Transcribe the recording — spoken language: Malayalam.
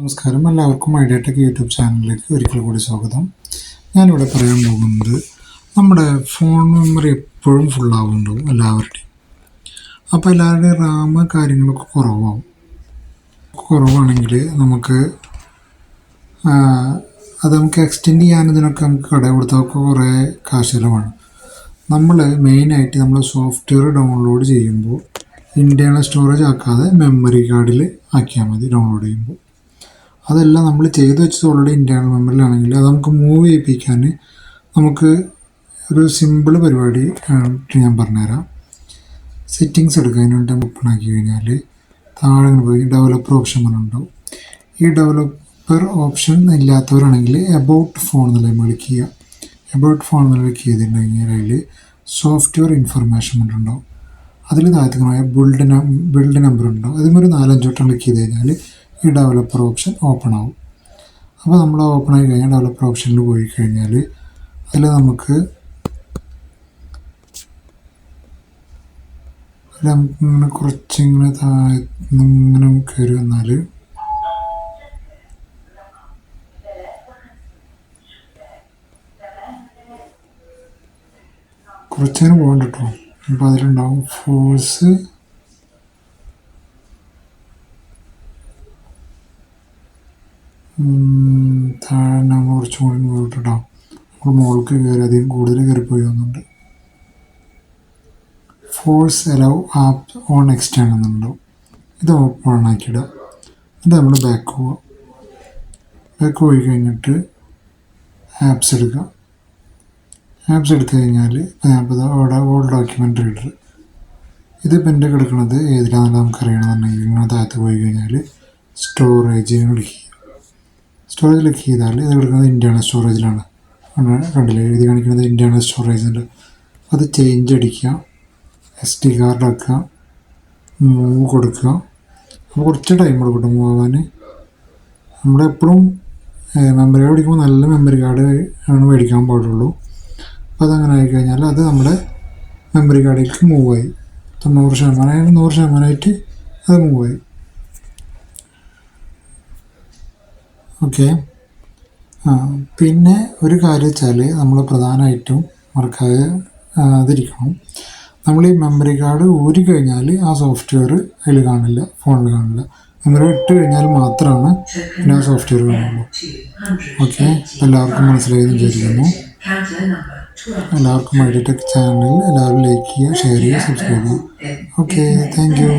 നമസ്കാരം. എല്ലാവർക്കും ഐഡിയടെക് യൂട്യൂബ് ചാനലിലേക്ക് ഒരിക്കൽ കൂടി സ്വാഗതം. ഞാനിവിടെ പറയാൻ പോകുന്നത് നമ്മുടെ ഫോൺ മെമ്മറി എപ്പോഴും ഫുള്ളാവുന്നുണ്ടാവും എല്ലാവരുടെയും? അപ്പോൾ എല്ലാവരുടെയും റാം കാര്യങ്ങളൊക്കെ കുറവാകും കുറവാണെങ്കിൽ നമുക്ക് അത് നമുക്ക് എക്സ്റ്റെൻഡ് ചെയ്യാൻ ഇതിനൊക്കെ നമുക്ക് കട കൊടുത്തൊക്കെ കുറേ കാശ് ചിലവാണ്. നമ്മൾ മെയിനായിട്ട് നമ്മൾ സോഫ്റ്റ്വെയർ ഡൗൺലോഡ് ചെയ്യുമ്പോൾ ഇന്റേർണൽ സ്റ്റോറേജ് ആക്കാതെ മെമ്മറി കാർഡിൽ ആക്കിയാൽ മതി ഡൗൺലോഡ് ചെയ്യുമ്പോൾ. അതെല്ലാം നമ്മൾ ചെയ്ത് വെച്ചത് ഓൾറെഡി ഇന്റേർണൽ മെമ്മറിയിലാണെങ്കിൽ അത് നമുക്ക് മൂവ് ചെയ്യിപ്പിക്കാൻ നമുക്ക് ഒരു സിമ്പിൾ പരിപാടി ഞാൻ പറഞ്ഞുതരാം. സെറ്റിങ്സ് എടുക്കാനായിട്ട് ഓപ്പൺ ആക്കി കഴിഞ്ഞാൽ താഴെ പോയി ഡെവലപ്പർ ഓപ്ഷൻ പറഞ്ഞിട്ടുണ്ടാവും. ഈ ഡെവലപ്പർ ഓപ്ഷൻ ഇല്ലാത്തവരാണെങ്കിൽ എബൌട്ട് ഫോൺ എന്നുള്ള ക്ലിക്ക് ചെയ്യുക. എബൌട്ട് ഫോൺ എന്നുള്ള ക്ലിക്ക് ചെയ്തിട്ടുണ്ടെങ്കിൽ അതിൽ സോഫ്റ്റ്വെയർ ഇൻഫർമേഷൻ പറഞ്ഞിട്ടുണ്ടാവും. അതിൽ താഴത്തേക്ക് ബിൽഡ് ബിൽഡ് നമ്പർ ഉണ്ടാവും. അതേമാതിരി നാലഞ്ചോട്ടം ക്ലിക്ക് ചെയ്ത് കഴിഞ്ഞാൽ ഈ ഡെവലപ്പർ ഓപ്ഷൻ ഓപ്പൺ ആവും. അപ്പോൾ നമ്മൾ ഓപ്പൺ ആയി കഴിഞ്ഞാൽ ഡെവലപ്പർ ഓപ്ഷനിൽ പോയി കഴിഞ്ഞാൽ അതിൽ നമുക്ക് ഇങ്ങനെ കുറച്ചിങ്ങനെ ഇങ്ങനെ കയറി വന്നാൽ കുറച്ചിങ്ങനെ പോകണ്ട കേട്ടോ അപ്പോൾ അതിലുണ്ടാവും ഫോഴ്സ് താഴെ നമ്മൾ കുറച്ചും കൂടി പോയിട്ടോ നമ്മൾ മുകൾക്ക് കയറി അധികം കൂടുതൽ കയറിപ്പോയി വന്നുണ്ട് force allow app on external എന്നുണ്ടാവും ഇത് ഓപ്പൺ ആക്കിയിടുക. എന്നിട്ട് നമ്മൾ ബാക്ക് പോവുക. ബാക്ക് പോയി കഴിഞ്ഞിട്ട് ആപ്സ് എടുക്കുക. ആപ്സ് എടുത്തു കഴിഞ്ഞാൽ ഇപ്പോൾ അവിടെ ഓൾ ഡോക്യുമെന്റ് റീഡർ ഇതിപ്പോൾ എന്റെ കിടക്കുന്നത് ഏതിലാണെന്ന് നമുക്ക് അറിയണമെന്നുണ്ടെങ്കിൽ ഇങ്ങനെ താഴത്ത് പോയി കഴിഞ്ഞാൽ സ്റ്റോറേജ് വിളിക്കുക. സ്റ്റോറേജ് ക്ലിക്ക് ചെയ്താൽ ഇത് കിടക്കുന്നത് ഇന്റേർണൽ സ്റ്റോറേജിലാണ് കണ്ടില്ലേ? എഴുതി കാണിക്കുന്നത് ഇന്റേർണൽ ഉണ്ട് അത് ചേഞ്ച് അടിക്കുക എസ് ഡി കാർഡ് ആക്കുക മൂവ് കൊടുക്കുക. അപ്പോൾ കുറച്ച് ടൈം കൊടുക്കട്ടെ മൂവ് ആവാൻ. നമ്മളെപ്പോഴും മെമ്മറി കാർഡ് നല്ല മെമ്മറി കാർഡ് ആണ് മേടിക്കാൻ പാടുള്ളൂ. അപ്പോൾ അതങ്ങനെ ആയിക്കഴിഞ്ഞാൽ അത് നമ്മുടെ മെമ്മറി കാർഡിലേക്ക് മൂവായി തൊണ്ണൂറ് ശതമാനം നൂറ് ശതമാനമായിട്ട് അത് മൂവായി ഓക്കെ പിന്നെ ഒരു കാര്യം വെച്ചാൽ നമ്മൾ പ്രധാനമായിട്ടും മറക്കാതെ അതിരിക്കണം. നമ്മൾ ഈ മെമ്മറി കാർഡ് ഊരി കഴിഞ്ഞാൽ ആ സോഫ്റ്റ്വെയർ അതിൽ കാണില്ല ഫോണിൽ കാണില്ല. മെമ്മറി ഇട്ട് കഴിഞ്ഞാൽ മാത്രമാണ് പിന്നെ ആ സോഫ്റ്റ്വെയർ കാണുള്ളൂ. ഓക്കെ എല്ലാവർക്കും മനസ്സിലായി എന്ന് വിചാരിക്കുന്നു. Counter number 12. എല്ലാവർക്കും ഐഡിടെക് ചാനൽ എല്ലാവരും ലൈക്ക് ചെയ്യുക ഷെയർ ചെയ്യുക സബ്സ്ക്രൈബ് ചെയ്യുക. Okay thank you